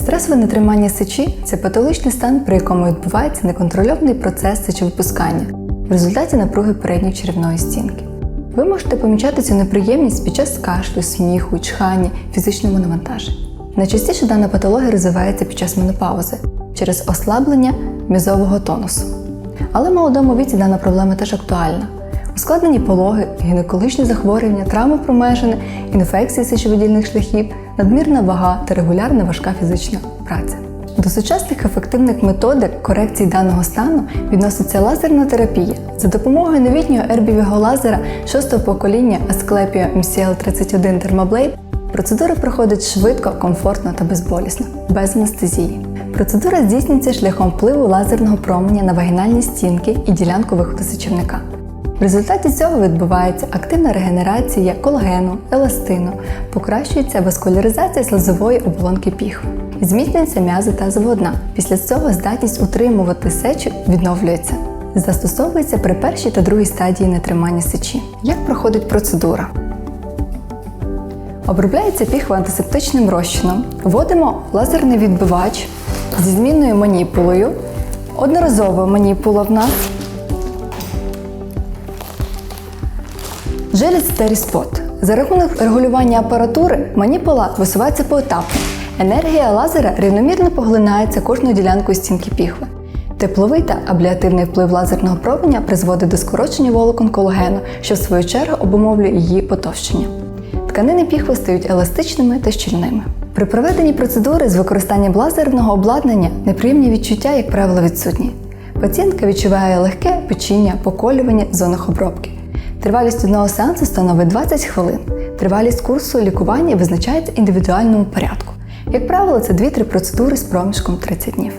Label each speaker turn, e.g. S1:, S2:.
S1: Стресове нетримання сечі це патологічний стан, при якому відбувається неконтрольований процес сечовипускання в результаті напруги передньої черевної стінки. Ви можете помічати цю неприємність під час кашлю, сміху, чхання, фізичному навантаженні. Найчастіше дана патологія розвивається під час менопаузи через ослаблення м'язового тонусу. Але в молодому віці дана проблема теж актуальна. Ускладнені пологи, гінекологічні захворювання, травми промежини, інфекції сечовидільних шляхів, надмірна вага та регулярна важка фізична праця. До сучасних ефективних методик корекції даного стану відноситься лазерна терапія. За допомогою новітнього ербівого лазера 6-го покоління Asclepion MCL31 Thermoblade процедура проходить швидко, комфортно та безболісно, без анестезії. Процедура здійснюється шляхом впливу лазерного променя на вагінальні стінки і ділянку виходу сечівника. В результаті цього відбувається активна регенерація колагену, еластину, покращується васкуляризація слизової оболонки піхви, зміцнюється м'язи тазового дна. Після цього здатність утримувати сечу відновлюється. Застосовується при першій та другій стадії нетримання сечі. Як проходить процедура? Обробляється піхва антисептичним розчином. Вводимо лазерний відбивач зі змінною маніпулою. Одноразова маніпула в нас. Желіс Теріспот. За рахунок регулювання апаратури маніпула висувається поетапно. Енергія лазера рівномірно поглинається кожною ділянкою стінки піхви. Тепловий та абліативний вплив лазерного променя призводить до скорочення волокон колагену, що в свою чергу обумовлює її потовщення. Тканини піхви стають еластичними та щільними. При проведенні процедури з використанням лазерного обладнання неприємні відчуття, як правило, відсутні. Пацієнтка відчуває легке печіння, поколювання в зонах обробки. Тривалість одного сеансу становить 20 хвилин. Тривалість курсу лікування визначається індивідуальному порядку. Як правило, це 2-3 процедури з проміжком 30 днів.